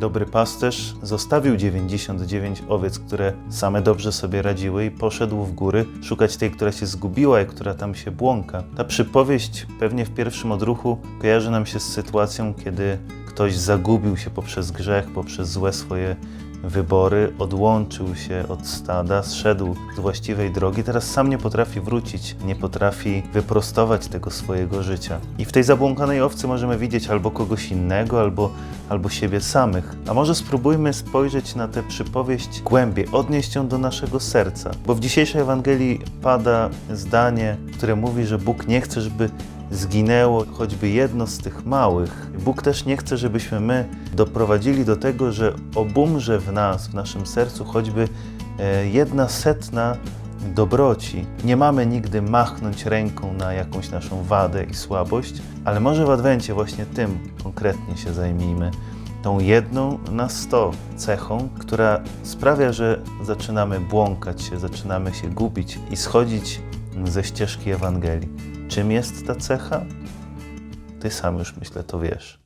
Dobry pasterz zostawił 99 owiec, które same dobrze sobie radziły i poszedł w góry szukać tej, która się zgubiła i która tam się błąka. Ta przypowieść pewnie w pierwszym odruchu kojarzy nam się z sytuacją, kiedy ktoś zagubił się poprzez grzech, poprzez złe swoje wybory, odłączył się od stada, zszedł z właściwej drogi, teraz sam nie potrafi wrócić, nie potrafi wyprostować tego swojego życia. I w tej zabłąkanej owcy możemy widzieć albo kogoś innego, albo, albo siebie samych. A może spróbujmy spojrzeć na tę przypowieść głębiej, odnieść ją do naszego serca, bo w dzisiejszej Ewangelii pada zdanie, które mówi, że Bóg nie chce, żeby zginęło choćby jedno z tych małych. Bóg też nie chce, żebyśmy my doprowadzili do tego, że obumrze w nas, w naszym sercu choćby e, jedna setna dobroci. Nie mamy nigdy machnąć ręką na jakąś naszą wadę i słabość, ale może w Adwencie właśnie tym konkretnie się zajmijmy. Tą jedną na sto cechą, która sprawia, że zaczynamy błąkać się, zaczynamy się gubić i schodzić ze ścieżki Ewangelii. Czym jest ta cecha? Ty sam już myślę to wiesz.